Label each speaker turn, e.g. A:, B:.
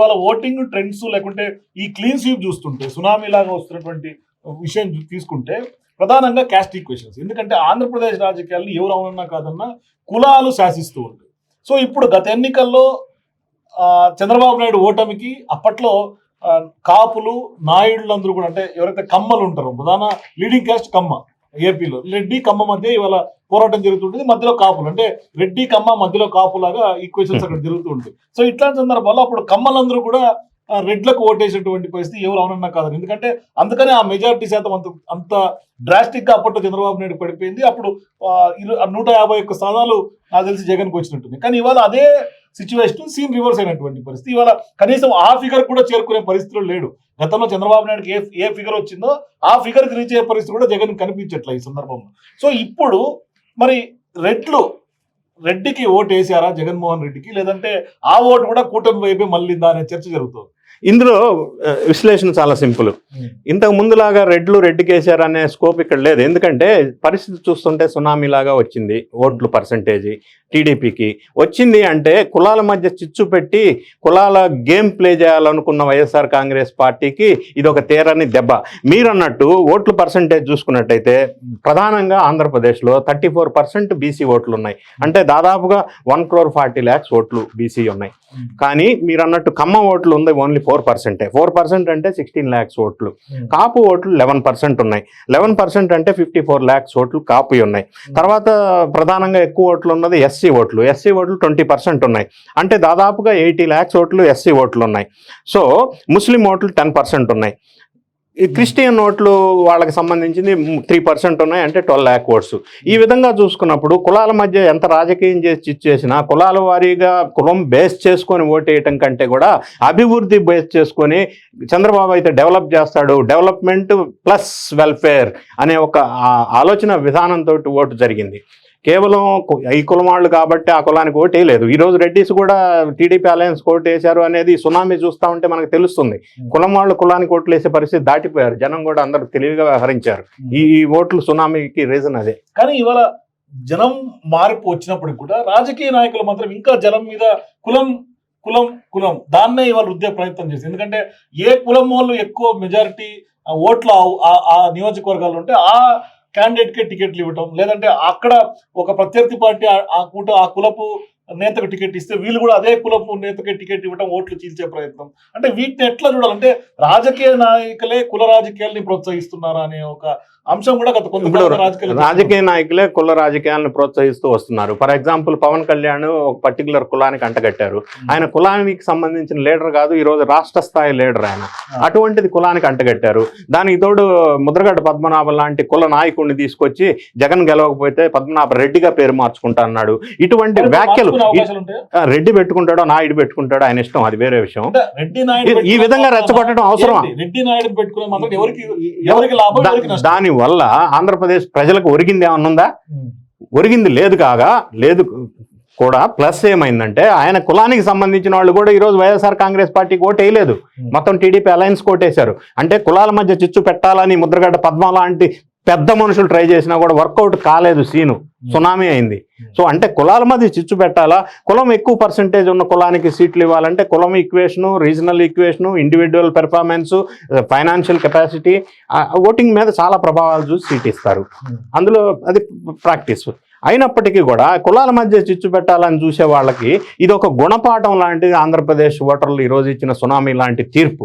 A: వాళ్ళ voting trends లేకుంటే ఈ క్లీన్ స్వీప్ చూస్తుంటే సునామీ లాగా వస్తున్నటువంటి విషయం తీసుకుంటే ప్రధానంగా క్యాస్ట్ ఈక్వేషన్స్. ఎందుకంటే ఆంధ్రప్రదేశ్ రాజకీయాలను ఎవరు అవునన్నా కాదన్నా కులాలు శాసిస్తూ ఉంటాయి సో ఇప్పుడు గత ఎన్నికల్లో చంద్రబాబు నాయుడు ఓటమికి అప్పట్లో కాపులు నాయుడులందరూ కూడా అంటే ఎవరైతే కమ్మలు ఉంటారో ప్రధాన లీడింగ్ క్యాస్ట్ కమ్మ. ఏపీలో. రెడ్డి కమ్మ మధ్య ఇవాళ పోరాటం జరుగుతుంటుంది మధ్యలో కాపులు. అంటే రెడ్డి కమ్మ మధ్యలో కాపులాగా ఈక్వేషన్స్ అక్కడ జరుగుతూ ఉంటాయి సో ఇట్లాంటి సందర్భాల్లో అప్పుడు కమ్మలందరూ కూడా రెడ్లకు ఓటేసేటువంటి పరిస్థితి ఎవరు అవునన్నా కాదు ఎందుకంటే అందుకనే ఆ మెజారిటీ శాతం అంత అంత డ్రాస్టిక్గా అప్పట్లో చంద్రబాబు నాయుడు పడిపోయింది. అప్పుడు నూట యాభై ఒక్క స్థానాలు నాకు తెలిసి జగన్కి వచ్చినట్టుంది. కానీ ఇవాళ అదే సిచ్యువేషన్ సీన్ రివర్స్ అయినటువంటి పరిస్థితి. ఇవాళ కనీసం ఆ ఫిగర్ కూడా చేరుకునే పరిస్థితులు లేడు. గతంలో చంద్రబాబు నాయుడుకి ఏ ఏ ఫిగర్ వచ్చిందో ఆ ఫిగర్కి రీచ్ అయ్యే పరిస్థితి కూడా జగన్ కనిపించట్లే ఈ సందర్భంలో. సో ఇప్పుడు మరి రెడ్లు రెడ్డికి ఓటు వేసారా జగన్మోహన్ రెడ్డికి? లేదంటే ఆ ఓటు కూడా కూటమి వైపే మళ్ళీందా అనే చర్చ జరుగుతుంది.
B: ఇందులో విశ్లేషణ చాలా సింపుల్. ఇంతకు ముందులాగా రెడ్లు రెడ్డికేశారు అనే స్కోప్ ఇక్కడ లేదు. ఎందుకంటే పరిస్థితి చూస్తుంటే సునామీ లాగా వచ్చింది ఓట్లు పర్సంటేజీ. టీడీపీకి. వచ్చింది అంటే కులాల మధ్య చిచ్చు పెట్టి కులాల గేమ్ ప్లే చేయాలనుకున్న వైఎస్ఆర్ కాంగ్రెస్ పార్టీకి ఇది ఒక తీరని దెబ్బ. మీరన్నట్టు ఓట్లు పర్సంటేజ్ చూసుకున్నట్టయితే ప్రధానంగా ఆంధ్రప్రదేశ్లో థర్టీ ఫోర్ పర్సెంట్ బీసీ ఓట్లు ఉన్నాయి అంటే దాదాపుగా వన్ క్రోర్ ఫార్టీ ల్యాక్స్ ఓట్లు బీసీ ఉన్నాయి. కానీ మీరు అన్నట్టు కమ్మ ఓట్లు ఉంది ఓన్లీ ఫోర్ పర్సెంటే. ఫోర్ పర్సెంట్ అంటే సిక్స్టీన్ ల్యాక్స్ ఓట్లు. కాపు ఓట్లు లెవెన్ పర్సెంట్ ఉన్నాయి. లెవెన్ పర్సెంట్ అంటే ఫిఫ్టీ ఫోర్ ల్యాక్స్ ఓట్లు కాపు ఉన్నాయి. తర్వాత ప్రధానంగా ఎక్కువ ఓట్లు ఉన్నది ఎస్సీ ఓట్లు ఎస్సీ ఓట్లు ట్వంటీ పర్సెంట్ ఉన్నాయి. అంటే దాదాపుగా ఎయిటీ ల్యాక్స్ ఓట్లు ఎస్సీ ఓట్లు ఉన్నాయి. సో ముస్లిం ఓట్లు టెన్ పర్సెంట్ ఉన్నాయి. ఈ క్రిస్టియన్ ఓట్లు వాళ్ళకి సంబంధించింది త్రీ పర్సెంట్ ఉన్నాయి అంటే ట్వెల్వ్ ల్యాక్ ఓట్స్. ఈ విధంగా చూసుకున్నప్పుడు కులాల మధ్య ఎంత రాజకీయం చేసి చేసినా కులాల వారీగా కులం బేస్ చేసుకొని ఓటేయటం కంటే కూడా అభివృద్ధి బేస్ చేసుకొని చంద్రబాబు అయితే డెవలప్ చేస్తాడు డెవలప్మెంట్ ప్లస్ వెల్ఫేర్ అనే ఒక ఆలోచన విధానంతో ఓటు జరిగింది. కేవలం ఈ కులం వాళ్ళు కాబట్టి ఆ కులానికి ఓటు వేయలేదు. ఈ రోజు రెడ్డిస్ కూడా టీడీపీ అలయన్స్ ఓటు వేశారు అనేది సునామీ చూస్తా ఉంటే మనకు తెలుస్తుంది. కులం వాళ్ళు కులానికి ఓట్లు వేసే పరిస్థితి దాటిపోయారు. జనం కూడా అందరూ తెలివిగా వ్యవహరించారు. ఈ ఈ ఓట్లు సునామీకి రీజన్ అదే.
A: కానీ ఇవాళ జనం మార్పు వచ్చినప్పటికి కూడా రాజకీయ నాయకులు మాత్రం ఇంకా జనం మీద కులం కులం కులం దాన్నే ఇవాళ రుద్దే ప్రయత్నం చేసి ఎందుకంటే ఏ కులం వాళ్ళు ఎక్కువ మెజారిటీ ఓట్లు ఆ- నియోజకవర్గాల్లో ఉంటే ఆ క్యాండిడేట్కే టికెట్లు ఇవ్వటం లేదంటే అక్కడ ఒక ప్రత్యర్థి పార్టీ ఆ- ఆ కూట ఆ కులపు నేతకు టికెట్ ఇస్తే వీళ్ళు కూడా అదే కులపు నేతకే టికెట్ ఇవ్వడం ఓట్లు చీల్చే ప్రయత్నం. అంటే వీటిని ఎట్లా చూడాలంటే రాజకీయ నాయకులే కుల రాజకీయాల్ని ప్రోత్సహిస్తున్నారా అనే ఒక అంశం కూడా గత కొంత
B: రాజకీయ నాయకులే కుల రాజకీయాలను ప్రోత్సహిస్తూ వస్తున్నారు. ఫర్ ఎగ్జాంపుల్ పవన్ కళ్యాణ్ ఒక పర్టికులర్ కులానికి అంటగట్టారు. ఆయన కులానికి సంబంధించిన లీడర్ కాదు ఈ రోజు రాష్ట్ర స్థాయి లీడర్ ఆయన. అటువంటిది కులానికి అంటగట్టారు. దానికి తోడు ముద్రగడ్డ పద్మనాభం లాంటి కుల నాయకుడిని తీసుకొచ్చి జగన్ గెలవకపోతే పద్మనాభ రెడ్డిగా పేరు మార్చుకుంటా అన్నాడు. ఇటువంటి వ్యాఖ్యలు రెడ్డి పెట్టుకుంటాడో నాయుడు పెట్టుకుంటాడో ఆయన ఇష్టం అది వేరే విషయం. ఈ- విధంగా రెచ్చగొట్టడం అవసరమా?
A: రెడ్డి నాయుడు పెట్టుకునే
B: దాని వల్ల ఆంధ్రప్రదేశ్ ప్రజలకు ఒరిగింది ఏమన్నా ఉందా? ఒరిగింది లేదు కాగా లేదు కూడా ప్లస్ ఏమైందంటే ఆయన కులానికి సంబంధించిన వాళ్ళు కూడా ఈరోజు వైఎస్ఆర్ కాంగ్రెస్ పార్టీకి ఓటు వేయలేదు. మొత్తం టీడీపీ అలయన్స్ కోటేశారు అంటే కులాల మధ్య చిచ్చు పెట్టాలని ముద్రగడ్డ పద్మ లాంటి పెద్ద మనుషులు ట్రై చేసినా కూడా వర్కౌట్ కాలేదు సీను. సునామీ అయింది. సో అంటే కులాల మధ్య చిచ్చు పెట్టాలా? కులం ఎక్కువ పర్సంటేజ్ ఉన్న కులానికి సీట్లు ఇవ్వాలంటే కులం equation regional equation individual performance financial capacity voting మీద చాలా ప్రభావాలు చూసి సీట్ ఇస్తారు. అందులో అది ప్రాక్టీస్ అయినప్పటికీ కూడా కులాల మధ్య చిచ్చు పెట్టాలని చూసే వాళ్ళకి ఇది ఒక గుణపాఠం లాంటిది ఆంధ్రప్రదేశ్ ఓటర్లు ఈరోజు ఇచ్చిన సునామీ లాంటి తీర్పు.